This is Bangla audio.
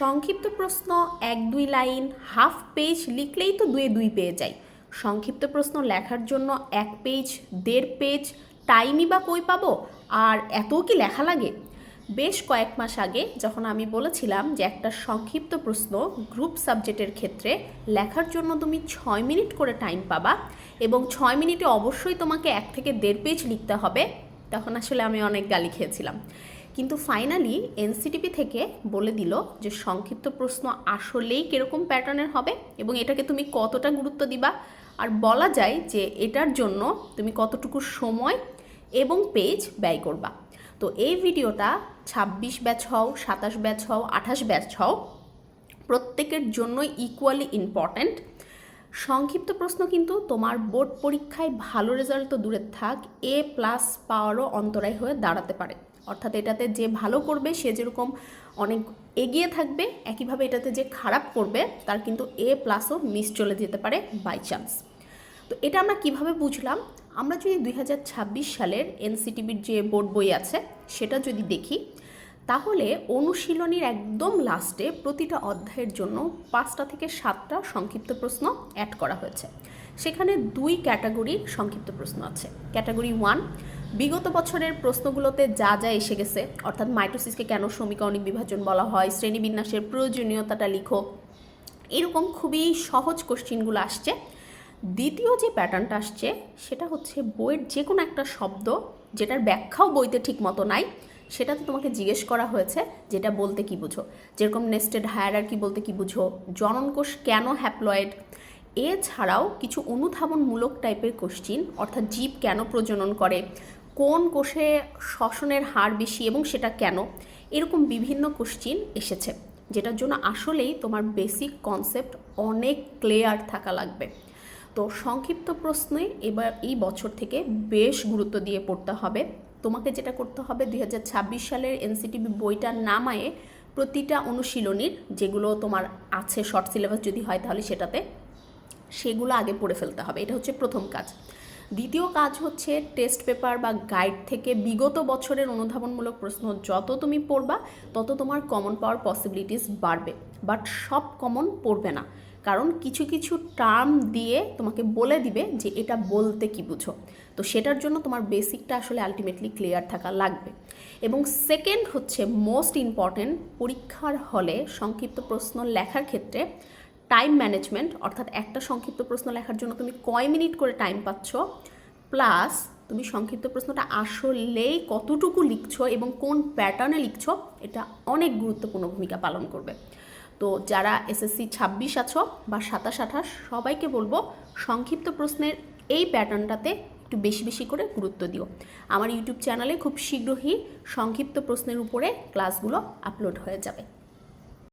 সংক্ষিপ্ত প্রশ্ন, এক, দুই লাইন, হাফ পেজ লিখলেই তো দুয়ে দুই পেয়ে যাই। সংক্ষিপ্ত প্রশ্ন লেখার জন্য এক পেজ, দেড় পেজ, টাইমই বা কই পাবো? আর এত কি লেখা লাগে? বেশ কয়েক মাস আগে যখন আমি বলেছিলাম যে একটা সংক্ষিপ্ত প্রশ্ন গ্রুপ সাবজেক্টের ক্ষেত্রে লেখার জন্য তুমি ছয় মিনিট করে টাইম পাবা এবং ছয় মিনিটে অবশ্যই তোমাকে এক থেকে দেড় পেজ লিখতে হবে, তখন আসলে আমি অনেক গালি খেয়েছিলাম। কিন্তু ফাইনালি এনসিটিপি থেকে বলে দিল যে সংক্ষিপ্ত প্রশ্ন আসলেই কীরকম প্যাটার্নের হবে এবং এটাকে তুমি কতটা গুরুত্ব দিবা? আর বলা যায় যে এটার জন্য তুমি কতটুকু সময় এবং পেজ ব্যয় করবা। তো এই ভিডিওটা ছাব্বিশ ব্যাচ হও, সাতাশ ব্যাচ হও, আঠাশ ব্যাচ হও, প্রত্যেকের জন্যই ইকুয়ালি ইম্পর্ট্যান্ট সংক্ষিপ্ত প্রশ্ন কিন্তু তোমার বোর্ড পরীক্ষায় ভালো রেজাল্ট তো দূরের থাক এ প্লাস পাওয়ারও অন্তরায় হয়ে দাঁড়াতে পারে। অর্থাৎ এটাতে যে ভালো করবে, সে যেরকম অনেক এগিয়ে থাকবে, একইভাবে এটাতে যে খারাপ করবে, তার কিন্তু এ প্লাসও মিস চলে যেতে পারে বাই চান্স তো এটা আমরা কীভাবে বুঝলাম? আমরা যদি দুই হাজার ছাব্বিশ সালের এনসিটিভির যে বোর্ড বই আছে, সেটা যদি দেখি, তাহলে অনুশীলনীর একদম লাস্টে প্রতিটা অধ্যায়ের জন্য পাঁচটা থেকে সাতটা সংক্ষিপ্ত প্রশ্ন অ্যাড করা হয়েছে। সেখানে দুই ক্যাটাগরির সংক্ষিপ্ত প্রশ্ন আছে। ক্যাটাগরি ওয়ান বিগত বছরের প্রশ্নগুলোতে যা যা এসে গেছে, অর্থাৎ মাইটোসিসকে কেন সমীকরণিক বিভাজন বলা হয়, শ্রেণীবিন্যাসের প্রয়োজনীয়তাটা লিখো। এরকম খুবই সহজ কোশ্চিনগুলো আসছে। দ্বিতীয় যে প্যাটার্নটা আসছে, সেটা হচ্ছে বইয়ের যে কোনো একটা শব্দ, যেটার ব্যাখ্যাও বইতে ঠিক মতো নাই, সেটাতে তোমাকে জিজ্ঞেস করা হয়েছে, যেটা বলতে কি বুঝো? যেরকম নেস্টেড হায়ার কি বলতে কি বুঝো? জননকোষ কেন হ্যাপ্লয়েড? এছাড়াও কিছু অনুধাবনমূলক টাইপের কোশ্চিন, অর্থাৎ জীব কেন প্রজনন করে? কোন কোষে শ্বসনের হার বেশি এবং সেটা কেন? এরকম বিভিন্ন কোশ্চিন এসেছে, যেটার জন্য আসলেই তোমার বেসিক কনসেপ্ট অনেক ক্লিয়ার থাকা লাগবে। তো সংক্ষিপ্ত প্রশ্নে এবার এই বছর থেকে বেশ গুরুত্ব দিয়ে পড়তে হবে। তোমাকে যেটা করতে হবে, দুই হাজার ছাব্বিশ সালের এনসিটিভি বইটার নামায়ে প্রতিটা অনুশীলনীর যেগুলো তোমার আছে শর্ট সিলেবাস যদি হয় তাহলে সেটাতে, সেগুলো আগে পড়ে ফেলতে হবে। এটা হচ্ছে প্রথম কাজ। দ্বিতীয় কাজ হচ্ছে টেস্ট পেপার বা গাইড থেকে বিগত বছরের অনুধাবনমূলক প্রশ্ন যত তুমি পড়বা, তত তোমার কমন পাওয়ার পসিবিলিটিস বাড়বে। বাট সব কমন পড়বে না। কারণ কিছু কিছু টার্ম দিয়ে তোমাকে বলে দিবে যে এটা বলতে কি বুঝো। তো সেটার জন্য তোমার বেসিকটা আসলে আলটিমেটলি ক্লিয়ার থাকা লাগবে। এবং সেকেন্ড হচ্ছে মোস্ট ইম্পর্ট্যান্ট পরীক্ষার হলে সংক্ষিপ্ত প্রশ্ন লেখার ক্ষেত্রে টাইম ম্যানেজমেন্ট অর্থাৎ একটা সংক্ষিপ্ত প্রশ্ন লেখার জন্য তুমি কয় মিনিট করে টাইম পাচ্ছ প্লাস তুমি সংক্ষিপ্ত প্রশ্নটা আসলেই কতটুকু লিখছো এবং কোন প্যাটার্নে লিখছো, এটা অনেক গুরুত্বপূর্ণ ভূমিকা পালন করবে। তো যারা এসএসসি ছাব্বিশ আছো বা সাতাশ আঠাশ, সবাইকে বলব সংক্ষিপ্ত প্রশ্নের এই প্যাটার্নটাতে একটু বেশি বেশি করে গুরুত্ব দিও। আমার ইউটিউব চ্যানেলে খুব শীঘ্রই সংক্ষিপ্ত প্রশ্নের উপরে ক্লাসগুলো আপলোড হয়ে যাবে।